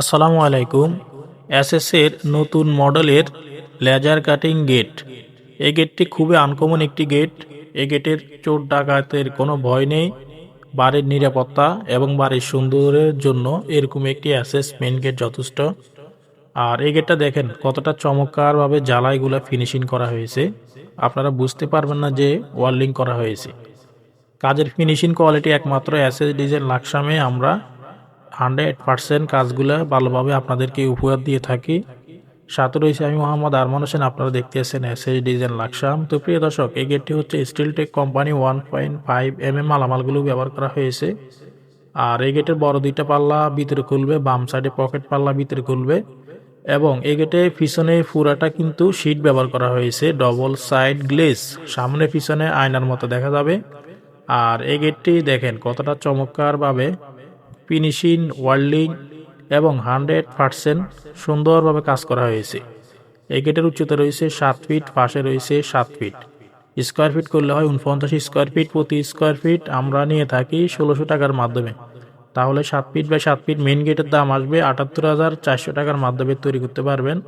আসসালামু আলাইকুম। এসএসের নতুন মডেলের লেজার কাটিং গেট। এই গেটটি খুবই আনকমন একটি গেট। এই গেটের চোর ডাকাতের কোনো ভয় নেই। বাড়ির নিরাপত্তা এবং বাড়ির সুন্দরের জন্য এরকম একটি অ্যাসেস মেন গেট যথেষ্ট। আর এই গেটটা দেখেন কতটা চমৎকারভাবে জ্বালাইগুলো ফিনিশিং করা হয়েছে। আপনারা বুঝতে পারবেন না যে ওয়ার্লিং করা হয়েছে। কাজের ফিনিশিং কোয়ালিটি একমাত্র এসএস ডিজেল লাকসামে আমরা হান্ড্রেড পার্সেন্ট কাজগুলো ভালোভাবে আপনাদেরকে উপহার দিয়ে থাকি। সাথে রয়েছে আমি মোহাম্মদ আরমান হোসেন, আপনারা দেখতে এসেছেন এসএস ডিজাইন লাকসাম। তো প্রিয় দর্শক, এই গেটটি হচ্ছে steel tech company one point five M M মালামালগুলো ব্যবহার করা হয়েছে। আর এই গেটের বড় দুইটা পাল্লা ভিতরে খুলবে, বাম সাইডে পকেট পাল্লা ভিতরে খুলবে এবং এই গেটে পিছনে ফুরাটা কিন্তু শীট ব্যবহার করা হয়েছে ডবল সাইড গ্লেস সামনে পিছনে আয়নার মতো দেখা যাবে। আর এই গেটটি দেখেন কতটা চমৎকারভাবে ফিনিশিং, ওয়ার্ল্ডিং এবং হান্ড্রেড পার্সেন্ট সুন্দরভাবে কাজ করা হয়েছে। এই গেটের উচ্চতা রয়েছে সাত ফিট, পাশে রয়েছে সাত ফিট। স্কোয়ার ফিট করলে হয় উনপঞ্চাশ স্কোয়ার ফিট প্রতি স্কোয়ার ফিট আমরা নিয়ে থাকি ষোলোশো টাকার মাধ্যমে। তাহলে সাত ফিট বাই সাত ফিট মেন গেটের দাম আসবে আটাত্তর হাজার চারশো টাকার মাধ্যমে তৈরি করতে পারবেন।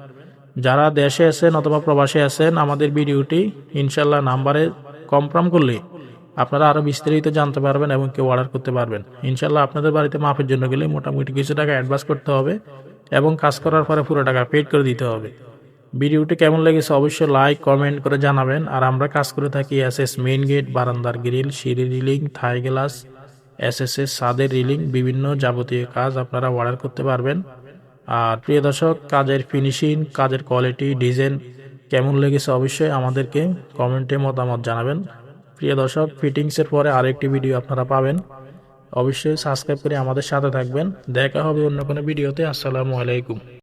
যারা দেশে আছেন অথবা প্রবাসে আছেন, আমাদের ভিডিওটি ইনশাল্লাহ নাম্বারে কনফার্ম করলে আপনারা আরও বিস্তারিত জানতে পারবেন এবং কেউ অর্ডার করতে পারবেন। ইনশাল্লাহ আপনাদের বাড়িতে মাপের জন্য গেলে মোটামুটি কিছু টাকা অ্যাডভান্স করতে হবে এবং কাজ করার পরে পুরো টাকা পেড করে দিতে হবে। ভিডিওটি কেমন লেগেছে অবশ্যই লাইক কমেন্ট করে জানাবেন। আর আমরা কাজ করে থাকি এস এস মেইন গেট বারান্দার গ্রিল সিঁড়ি railing Thai glass S S S সাদের রিলিং, বিভিন্ন যাবতীয় কাজ আপনারা অর্ডার করতে পারবেন। আর প্রিয় দর্শক, কাজের ফিনিশিং কাজের কোয়ালিটি ডিজাইন কেমন লেগেছে অবশ্যই আমাদেরকে কমেন্টে মতামত জানাবেন। প্রিয় দর্শক ফিটিংসের পরে আরেকটি ভিডিও আপনারা পাবেন। অবশ্যই সাবস্ক্রাইব করে আমাদের সাথে থাকবেন। দেখা হবে অন্য কোনো ভিডিওতে আসসালামু আলাইকুম।